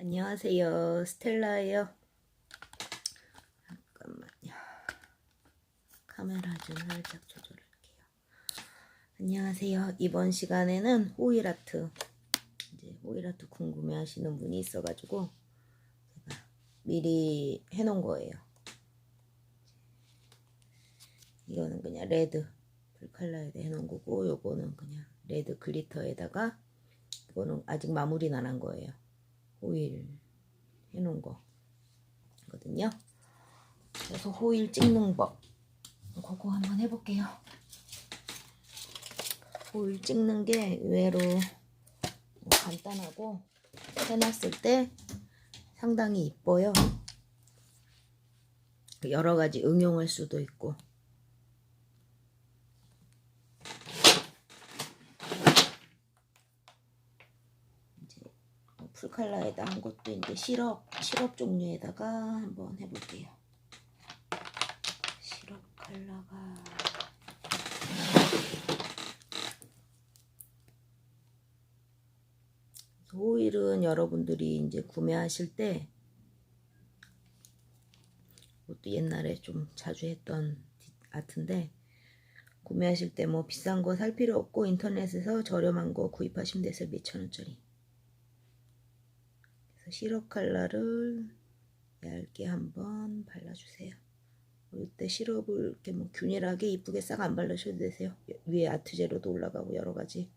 안녕하세요. 스텔라예요. 잠깐만요. 카메라 좀 살짝 조절할게요. 안녕하세요. 이번 시간에는 호일 아트 이제 호일 아트 궁금해 하시는 분이 있어 가지고 제가 미리 해 놓은 거예요. 이거는 그냥 레드 불칼라에다 해 놓은 거고 요거는 그냥 레드 글리터에다가 이거는 아직 마무리는 안 한 거예요. 호일 해놓은 거거든요. 그래서 호일 찍는 법 그거 한번 해볼게요. 호일 찍는 게 의외로 뭐 간단하고 해놨을 때 상당히 이뻐요. 여러 가지 응용할 수도 있고 이제 뭐 풀칼라에다 한 것도 이제 시럽 시럽 종류에다가 한번 해볼게요. 시럽 칼라가 호일은 여러분들이 이제 구매하실 때 그것도 옛날에 좀 자주 했던 아트인데 구매하실 때 뭐 비싼 거 살 필요 없고 인터넷에서 저렴한 거 구입하시면 되세요. 몇천 원짜리. 시럽 컬러를 얇게 한번 발라주세요. 이때 시럽을 이렇게 뭐 균일하게 이쁘게 싹안 바르셔도 되세요. 위에 아트 재료도 올라가고 여러 가지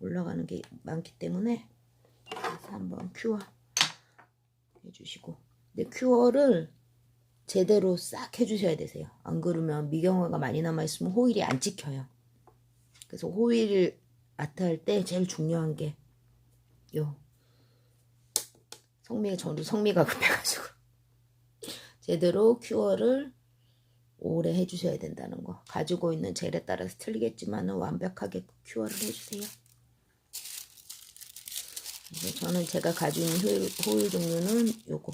올라가는 게 많기 때문에 그래서 한번 큐어 해주시고 근데 큐어를 제대로 싹 해주셔야 되세요. 안 그러면 미경화가 많이 남아있으면 호일이 안 찍혀요. 그래서 호일 아트 할 때 제일 중요한 게 요 성미가 저도 성미가 급해가지고 제대로 큐어를 오래 해주셔야 된다는 거. 가지고 있는 젤에 따라서 틀리겠지만 완벽하게 큐어를 해주세요. 저는 제가 가지고 있는 호일, 호일 종류는 요거.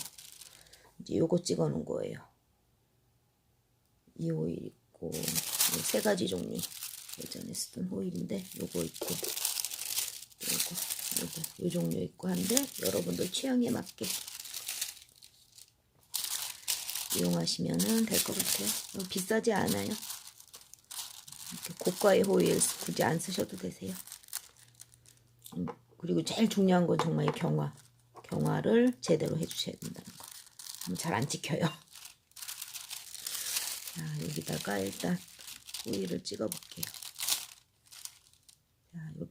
이제 요거 찍어 놓은 거예요. 이 호일 있고, 세 가지 종류. 예전에 쓰던 호일인데, 요거 있고, 요거, 요 종류 있고 한데, 여러분들 취향에 맞게 이용하시면 될 것 같아요. 비싸지 않아요. 이렇게 고가의 호일 굳이 안 쓰셔도 되세요. 음, 그리고 제일 중요한 건 정말 이 경화. 경화를 제대로 해주셔야 된다는 거. 잘 안 찍혀요. 자, 여기다가 일단 호일을 찍어 볼게요.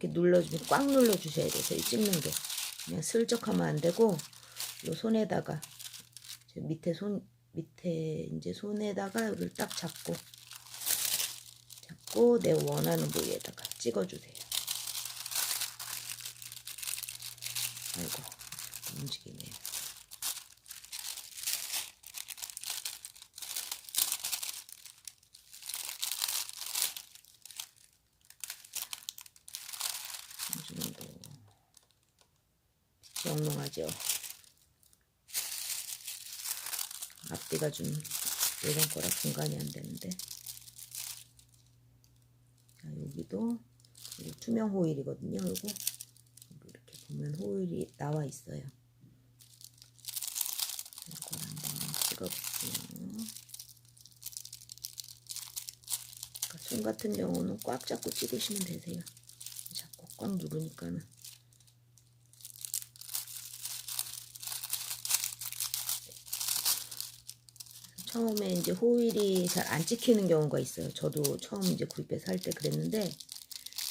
자, 이렇게 눌러주면 꽉 눌러주셔야 돼요. 이 찍는 게. 그냥 슬쩍 하면 안 되고, 요 손에다가, 밑에 손, 밑에 이제 손에다가 여기를 딱 잡고, 잡고 내 원하는 부위에다가 찍어주세요. 아이고, 움직이네요. 이 정도 영롱 하죠. 앞뒤가 좀 예전 거랑 분간이 안 되는데 자 여기도 투명 호일이거든요. 요거 이렇게 보면 호일이 나와 있어요. 이걸 한번 찍어볼게요. 그러니까 손 같은 경우는 꽉 잡고 찍으시면 되세요. 자꾸 꽉 누르니까는 처음에 이제 호일이 잘 안 찍히는 경우가 있어요. 저도 처음 이제 구입해서 할 때 그랬는데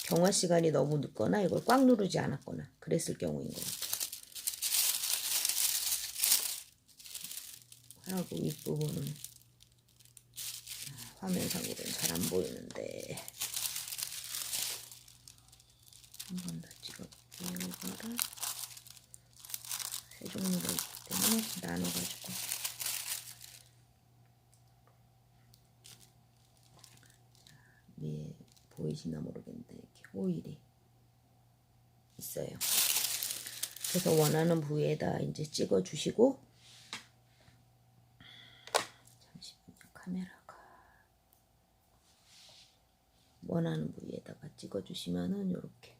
경화 시간이 너무 늦거나 이걸 꽉 누르지 않았거나 그랬을 경우인 것 같아요. 하고 윗부분은 화면상으로는 잘 안 보이는데 한 번 더 찍어볼게요. 이거를 세 종류가 있기 때문에 나눠가지고 보이시나 모르겠는데 이렇게 오일이 있어요. 그래서 원하는 부위에다 이제 찍어 주시고 잠시만요 카메라가 원하는 부위에다가 찍어 주시면은 이렇게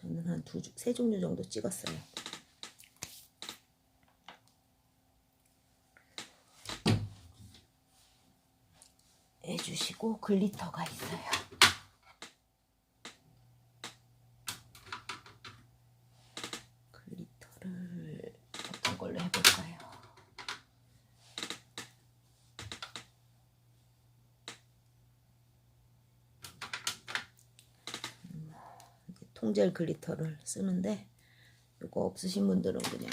저는 한 두 세 종류 정도 찍었어요. 해주시고 글리터가 있어요. 통젤 글리터를 쓰는데 이거 없으신 분들은 그냥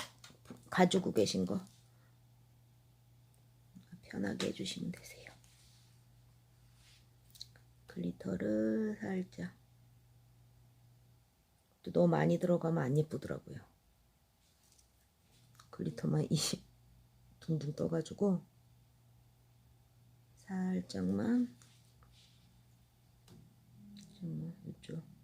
가지고 계신 거 편하게 해주시면 되세요. 글리터를 살짝 또 너무 많이 들어가면 안 예쁘더라고요. 글리터만 이 둥둥 떠가지고 살짝만 좀 이쪽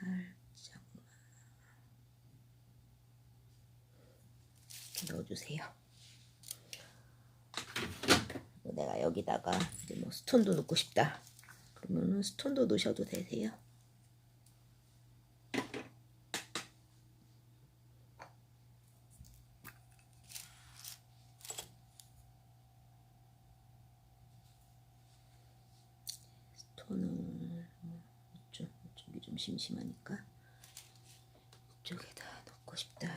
살짝만 이렇게 넣어주세요. 뭐 내가 여기다가 이제 뭐 스톤도 넣고 싶다. 그러면은 스톤도 넣으셔도 되세요. 스톤을 뭐 이쪽, 이쪽이 좀 심심하니까 이쪽에다 넣고 싶다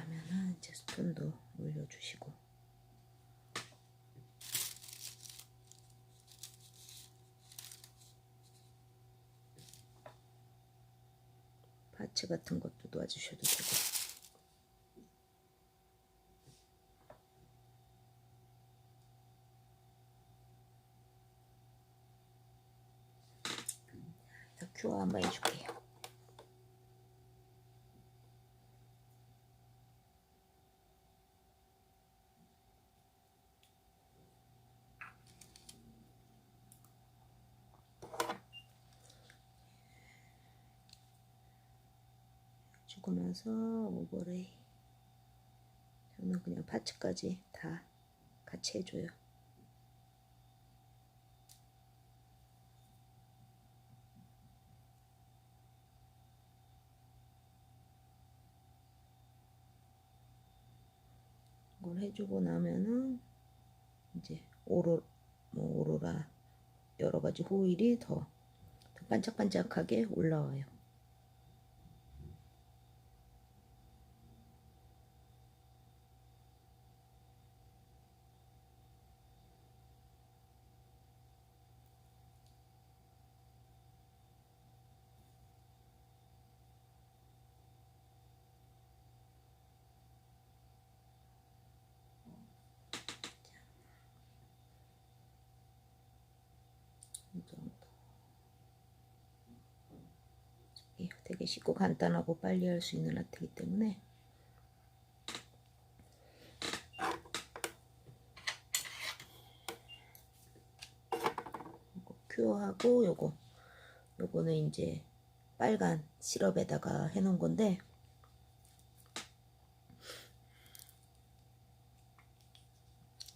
이제 스톤도 올려주시고 파츠 같은 것도 놓아주셔도 되고 큐어 한번 해줄게요. 주고 나서 오버레이 저는 그냥 파츠까지 다 같이 해줘요. 이걸 해주고 나면은 이제 오로 뭐 오로라 여러 가지 호일이 더, 더 반짝반짝하게 올라와요. 이 정도. 예, 되게 쉽고 간단하고 빨리 할 수 있는 아트이기 때문에. 큐어하고 요거. 요거는 이제 빨간 시럽에다가 해놓은 건데.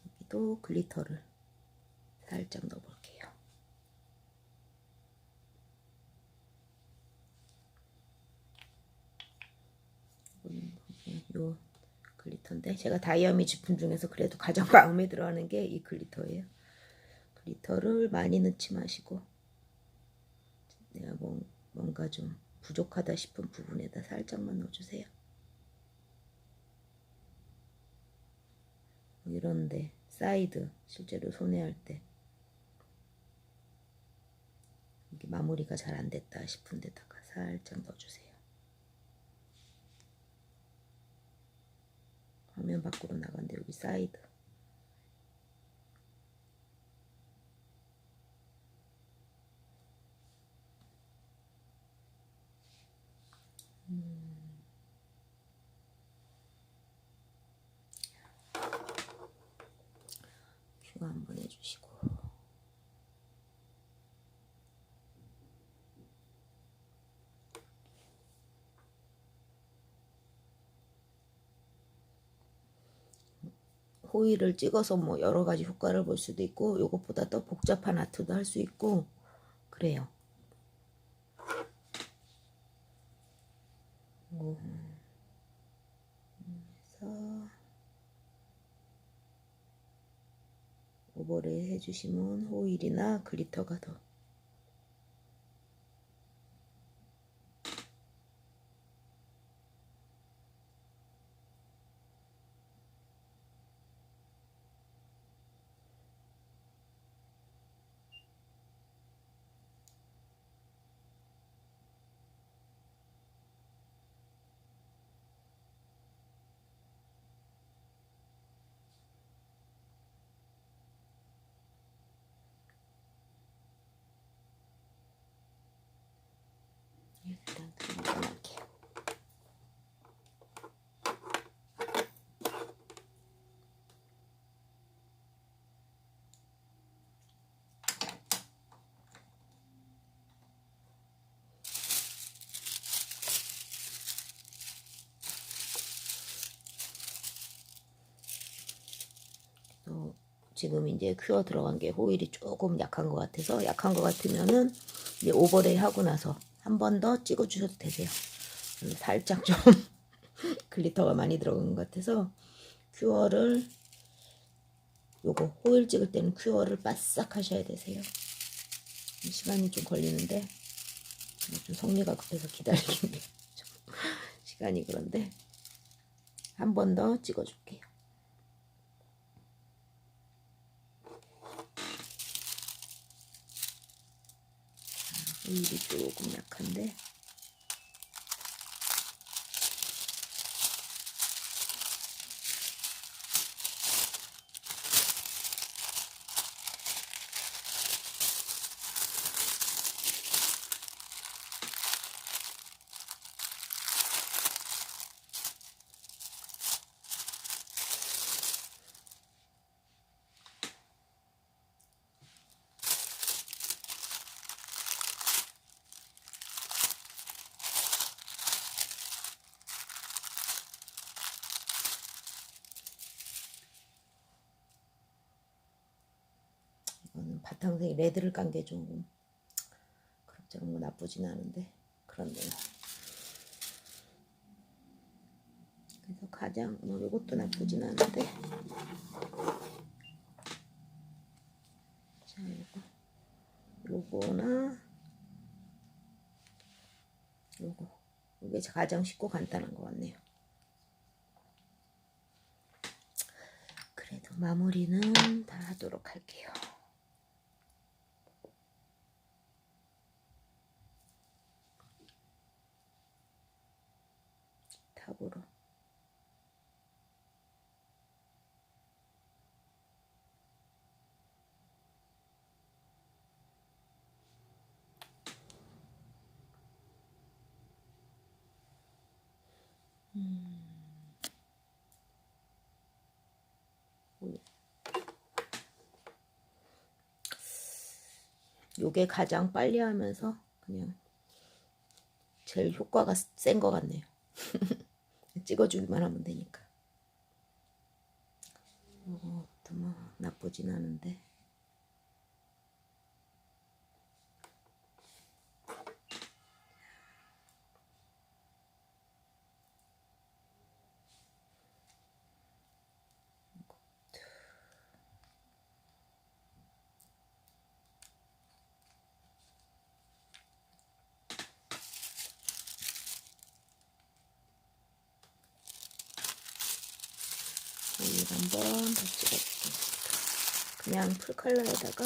여기도 글리터를 살짝 넣어볼게요. 이거는 그냥 요 글리터인데 제가 다이아미 제품 중에서 그래도 가장 마음에 들어하는 게 이 글리터예요. 글리터를 많이 넣지 마시고 내가 뭐, 뭔가 좀 부족하다 싶은 부분에다 살짝만 넣어주세요. 뭐 이런데 사이드 실제로 손에 할때 이게 마무리가 잘 안 됐다 싶은 데다가 살짝 넣어주세요. 화면 밖으로 나간데 여기 사이드 큐 한번 해주시고 호일을 찍어서 뭐 여러 가지 효과를 볼 수도 있고 요것보다 더 복잡한 아트도 할 수 있고 그래요. 뭐, 그래서 오버레이 해주시면 호일이나 글리터가 더 일단 들어갈게요. 또 지금 이제 큐어 들어간 게 호일이 조금 약한 것 같아서 약한 것 같으면은 이제 오버레이 하고 나서 한 번 더 찍어 주셔도 되세요. 살짝 좀 글리터가 많이 들어간 것 같아서 큐어를 요거 호일 찍을 때는 큐어를 바싹 하셔야 되세요. 시간이 좀 걸리는데 좀 성미가 급해서 기다리는 게 좀 시간이 그런데 한 번 더 찍어줄게요. 호일이 조금 약한데 바탕색이 레드를 깐게좀 그럭저럭 뭐 나쁘진 않은데 그런데요. 그래서 가장 뭐 이것도 나쁘진 않은데 자 이거 요거나 요거 이게 가장 쉽고 간단한 것 같네요. 그래도 마무리는 다 하도록 할게요. 탑으로. 요게 가장 빨리 하면서 그냥 제일 효과가 센 것 같네요. 찍어주기만 하면 되니까. 요것도 뭐 나쁘진 않은데. 오일 한번 더 찍어주겠습니다. 그냥 풀컬러에다가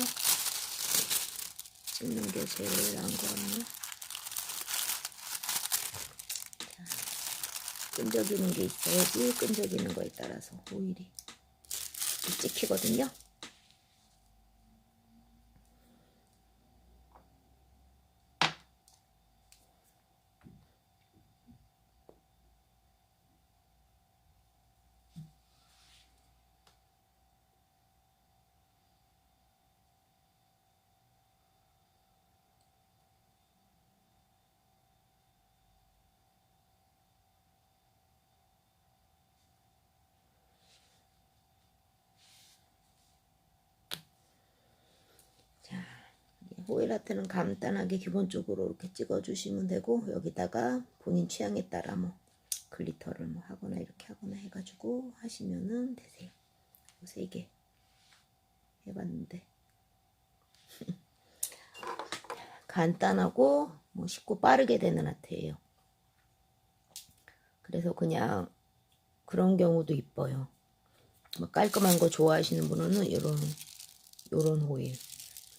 찍는 게 제일 나은 것 같네요. 자, 끈적이는 게 있어야지 끈적이는 거에 따라서 오일이 찍히거든요. 호일 아트는 간단하게 기본적으로 이렇게 찍어주시면 되고 여기다가 본인 취향에 따라 뭐 글리터를 뭐 하거나 이렇게 하거나 해가지고 하시면은 되세요. 세개 해봤는데 간단하고 뭐 쉽고 빠르게 되는 아트예요. 그래서 그냥 그런 경우도 이뻐요. 뭐 깔끔한 거 좋아하시는 분은 이런 요런 호일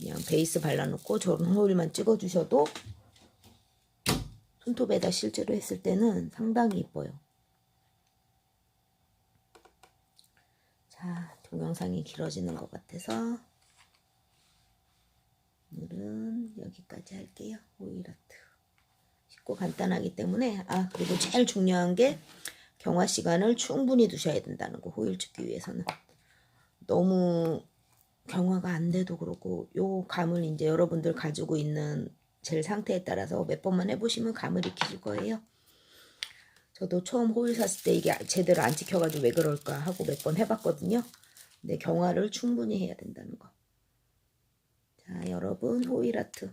그냥 베이스 발라놓고 저런 호일만 찍어주셔도 손톱에다 실제로 했을 때는 상당히 이뻐요. 자, 동영상이 길어지는 것 같아서 오늘은 여기까지 할게요. 호일 아트. 쉽고 간단하기 때문에 아 그리고 제일 중요한 게 경화 시간을 충분히 두셔야 된다는 거 호일 찍기 위해서는 너무 경화가 안 돼도 그렇고 요 감을 이제 여러분들 가지고 있는 젤 상태에 따라서 몇 번만 해보시면 감을 익히실 거예요. 저도 처음 호일 샀을 때 이게 제대로 안 찍혀가지고 왜 그럴까 하고 몇 번 해봤거든요. 근데 경화를 충분히 해야 된다는 거. 자 여러분 호일 아트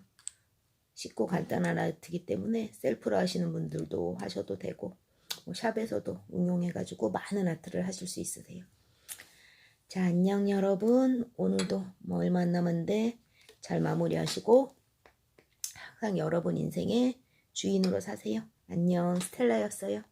쉽고 간단한 아트이기 때문에 셀프로 하시는 분들도 하셔도 되고 뭐 샵에서도 응용해가지고 많은 아트를 하실 수 있으세요. 자 안녕 여러분 오늘도 뭐 얼마 안 남았는데 잘 마무리하시고 항상 여러분 인생의 주인으로 사세요. 안녕 스텔라였어요.